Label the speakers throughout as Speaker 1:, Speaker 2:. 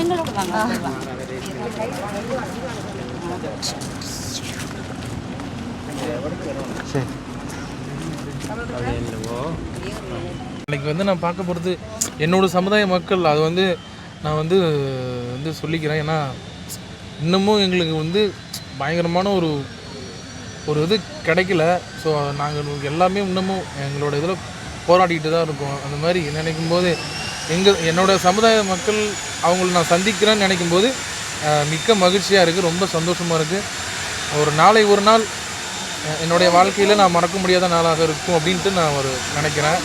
Speaker 1: எங்களோட வாங்க
Speaker 2: இன்னைக்கு வந்து நான் பார்க்க போகிறது என்னோட சமுதாய மக்கள். அது வந்து நான் வந்து வந்து சொல்லிக்கிறேன். ஏன்னா இன்னமும் எங்களுக்கு வந்து பயங்கரமான ஒரு ஒரு இது கிடைக்கல. ஸோ நாங்கள் எல்லாமே இன்னமும் எங்களோட இதில் போராடிட்டு தான் இருக்கோம். அந்த மாதிரி நினைக்கும் போது எங்கள் என்னோட சமுதாய மக்கள் அவங்கள நான் சந்திக்கிறேன்னு நினைக்கும் போது மிக்க மகிழ்ச்சியாக இருக்குது ரொம்ப சந்தோஷமாக இருக்குது ஒரு நாளை ஒரு நாள் என்னுடைய வாழ்க்கையில் நான் மறக்க முடியாத நாளாக இருக்கும் அப்படின்ட்டு நான் ஒரு நினைக்கிறேன்.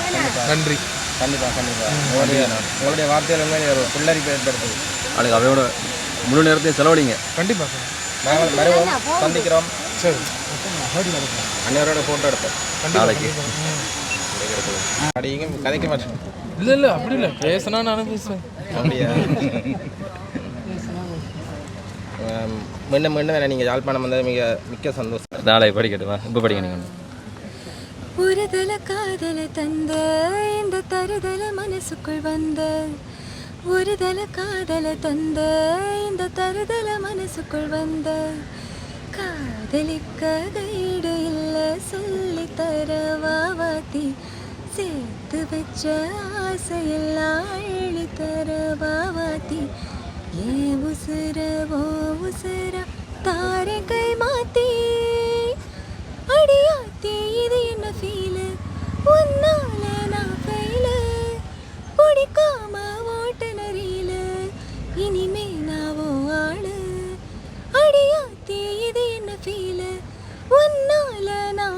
Speaker 2: நன்றி.
Speaker 3: கண்டிப்பாக கண்டிப்பாக உங்களுடைய உங்களுடைய வார்த்தைகள் மாதிரி ஒரு புல்லரிப்பை ஏற்படுத்துது.
Speaker 4: நாளைக்கு அவையோட முழு நேரத்தையும் செலவழிங்க.
Speaker 2: கண்டிப்பாக சார்
Speaker 3: நாங்கள் வருவோம் சந்திக்கிறோம்.
Speaker 2: சரி.
Speaker 3: அன்னையரோட ஃபோட்டோ எடுப்போம்.
Speaker 4: நாளைக்கு.
Speaker 3: அடிங்க கதைக்க மாட்டேன்
Speaker 2: இல்லை இல்லை அப்படி இல்லை பேசினா நானும் பேசுவேன்
Speaker 3: அப்படியா ஆம், மீண்டும் மீண்டும் வேணா நீங்கள் யாழ்ப்பாணம் வந்தது மிக மிக்க சந்தோஷம்
Speaker 4: நாளை படிக்கட்டுமா இப்போ படிக்க நீங்கள்
Speaker 5: புரிதல காதல தந்த இந்த தருதல மனசுக்குள் வந்த. ஒருதல காதல தந்த இந்த தருதல மனசுக்குள் வந்த. காதலிக்க கைடு இல்ல சொல்லி தர சேர்த்து வச்ச ஆசையெல்லாம் அள்ளி தர ஏ உசுர ஓ உசுர?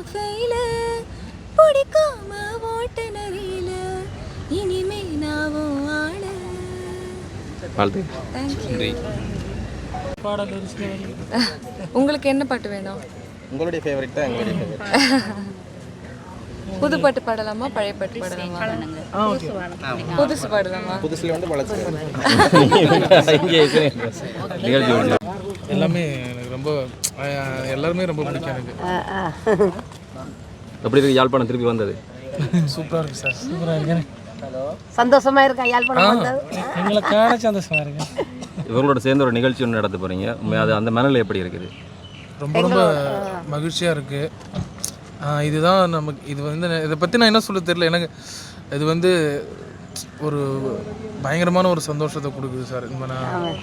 Speaker 5: ஃபெயிலு பிடிக்காம ஓட்டுநரியில இனிமே நான் உன் ஆளு உங்களுக்கு என்ன பாட்டு வேணும்?
Speaker 3: உங்களுடைய ஃபேவரட் தான் எங்களுடைய ஃபேவரட்
Speaker 5: புது பாட்டு பாடலாமா பழைய பாட்டு பாடலாமா? புதுசு பாடலாமா?
Speaker 3: புதுசுல வந்து
Speaker 4: முடிஞ்சு
Speaker 2: எல்லாமே எனக்கு ரொம்ப எல்லாருமே ரொம்ப பிடிக்கும் எனக்கு.
Speaker 4: எப்படி இருக்கு யாழ்ப்பாணம் திருப்பி வந்தது?
Speaker 2: சூப்பராக இருக்குது சார். சூப்பராக இருக்கு.
Speaker 6: சந்தோஷமா இருக்கா யாழ்ப்பாணம் வந்தது?
Speaker 2: எங்களுக்கான சந்தோஷமாக இருக்கு.
Speaker 4: இவங்களோட சேர்ந்து ஒரு நிகழ்ச்சி ஒன்று நடத்த போறீங்க. அது அந்த மனநிலை எப்படி இருக்குது?
Speaker 2: ரொம்ப ரொம்ப மகிழ்ச்சியாக இருக்குது இதுதான் நமக்கு இது வந்து நான் இதை பற்றி நான் என்ன சொல்ல தெரியல. எனக்கு இது வந்து ஒரு பயங்கரமான ஒரு சந்தோஷத்தை கொடுக்குது சார். இந்த நான்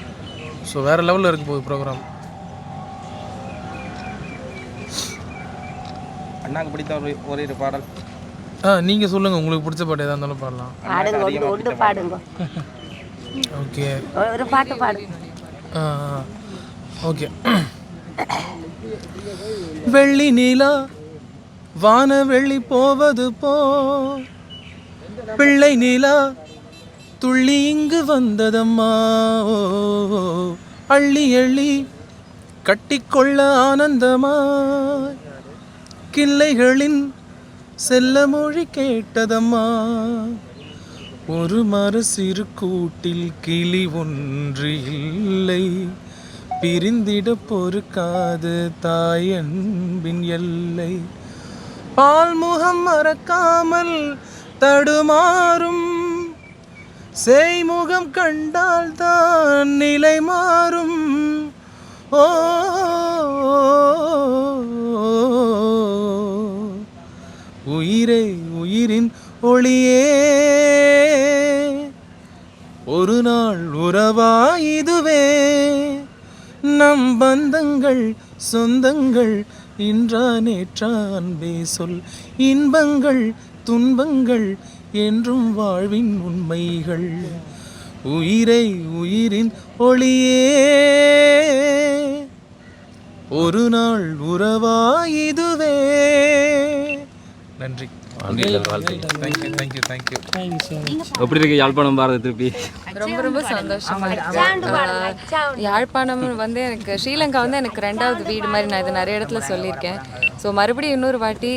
Speaker 2: ஸோ வேறு லெவலில் இருக்க போகுது ப்ரோக்ராம்
Speaker 3: அண்ணாக்கு பிடித்த ஒரு ஒரு இரு பாடல்.
Speaker 2: ஆ நீங்கள் சொல்லுங்கள் உங்களுக்கு பிடிச்ச பாட்டு எதாக இருந்தாலும் பாடலாம்.
Speaker 6: பாடுங்க. ஒன்று ஒன்று பாடுங்க.
Speaker 2: ஓகே.
Speaker 6: ஒரு பாட்டு
Speaker 2: ஆ ஓகே. வெள்ளி நிலா வான வெள்ளி போவது போ. பிள்ளை நிலா துள்ளி இங்கு வந்ததம்மா. அள்ளி அள்ளி கட்டிக்கொள்ள ஆனந்தமா கிள்ளைகளின் செல்ல மொழி கேட்டதம்மா. ஒரு மர சிறு கூட்டில் கிளி ஒன்று இல்லை. பிரிந்திட பொறுக்காது தாயன்பின் எல்லை. பால்முகம் மறக்காமல் தடுமாறும். செய்முகம் கண்டால் தான் நிலை மாறும். ஓ உயிரே உயிரின் ஒளியே. ஒரு நாள் உறவா இதுவே நம் பந்தங்கள் சொந்தங்கள் இன்றா நேற்றா அன்பே சொல். இன்பங்கள் துன்பங்கள் என்றும் வாழ்வின் உண்மைகள். உயிரை உயிரின் ஒளியே. ஒரு நாள் உறவா இதுவே நன்றி. தேங்க்யூ தேங்க்யூ தேங்க்யூ
Speaker 4: எப்படி இருக்கு யாழ்ப்பாணம் பாரத திருப்பி?
Speaker 5: ரொம்ப ரொம்ப சந்தோஷமா இருக்கு. யாழ்ப்பாணம் வந்து எனக்கு ஸ்ரீலங்கா வந்து எனக்கு ரெண்டாவது வீடு மாதிரி நான் இது நிறைய இடத்துல சொல்லியிருக்கேன். ஸோ மறுபடியும் இன்னொரு வாட்டி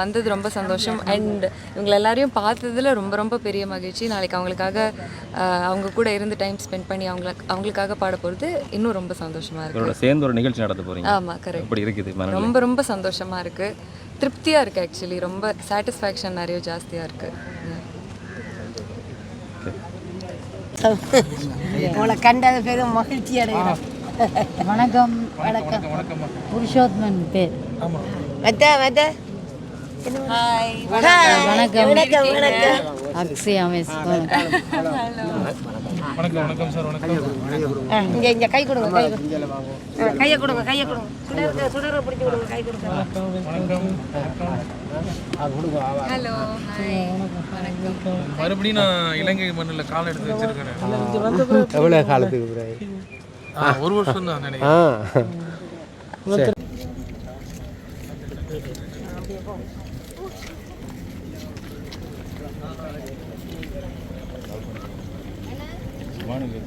Speaker 5: வந்தது ரொம்ப சந்தோஷம். அண்ட் இவங்க எல்லாரையும் பார்த்ததுல ரொம்ப ரொம்ப பெரிய மகிழ்ச்சி. நாளைக்கு அவங்களுக்காக அவங்க கூட இருந்து டைம் ஸ்பெண்ட் பண்ணி அவங்கள அவங்களுக்காக பாட போகிறது இன்னும் ரொம்ப சந்தோஷமா இருக்கு.
Speaker 4: இவரோட சேர்ந்து ஒரு நிகழ்ச்சி நடத்த போறீங்க.
Speaker 5: ஆமாம் கரெக்ட்
Speaker 4: இருக்குது மனநிலை?
Speaker 5: ரொம்ப ரொம்ப சந்தோஷமா இருக்கு. திருப்தியாக இருக்குது ஆக்சுவலி ரொம்ப சாட்டிஸ்ஃபேக்ஷன் நிறைய ஜாஸ்தியாக
Speaker 6: இருக்குது உங்களை கண்டது பெரும் மகிழ்ச்சி அடைகிறோம்.
Speaker 1: வணக்கம் வணக்கம். புருஷோத்மன் பேர்.
Speaker 6: வணக்கம்.
Speaker 1: வணக்கம் அக்ஷயா மிஸ்
Speaker 2: வணக்கம் வணக்கம் சார் வணக்கம்.
Speaker 6: இங்க இங்க கை கொடுங்க கை கொடுங்க. கையை கொடுங்க கையை கொடுங்க. சுடரை பிடிச்சி கொடுங்க கை கொடுங்க.
Speaker 2: வணக்கம்
Speaker 5: ஹலோ
Speaker 2: மறுபடியும் நான் இலங்கை மண்ணில் கால் எடுத்து வச்சிருக்கிறேன்.
Speaker 7: எவ்வளோ காலத்துக்கு
Speaker 2: ஒரு வருஷம் தான் நினைக்கிறேன்
Speaker 7: ஆ சரி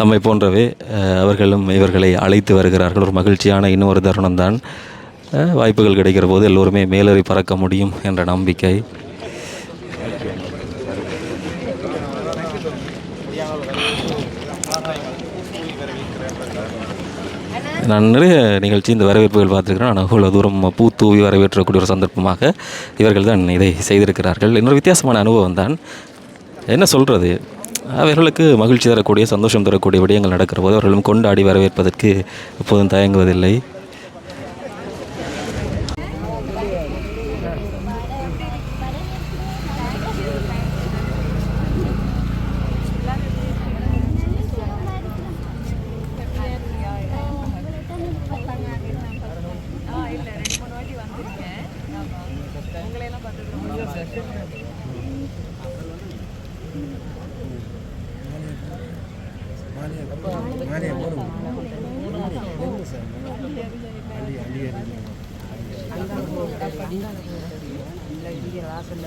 Speaker 4: தம்மை போன்றவே அவர்களும் இவர்களை அழைத்து வருகிறார்கள். ஒரு மகிழ்ச்சியான இன்னொரு தருணம்தான். வாய்ப்புகள் கிடைக்கிற போது எல்லோருமே மேலேறி பறக்க முடியும் என்ற நம்பிக்கை. நான் நிறைய நிகழ்ச்சி இந்த வரவேற்புகள் பார்த்துருக்கிறேன். ஆனால் அவ்வளோ தூரம் பூ தூவி வரவேற்றக்கூடிய ஒரு சந்தர்ப்பமாக இவர்கள் தான் இதை செய்திருக்கிறார்கள். இன்னொரு வித்தியாசமான அனுபவம் தான். என்ன சொல்கிறது அவர்களுக்கு மகிழ்ச்சி தரக்கூடிய சந்தோஷம் தரக்கூடிய விடயங்கள் நடக்கிற போது அவர்களும் கொண்டாடி வரவேற்பதற்கு எப்போதும் தயங்குவதில்லை. நானே போடுவேன் வாசல்ல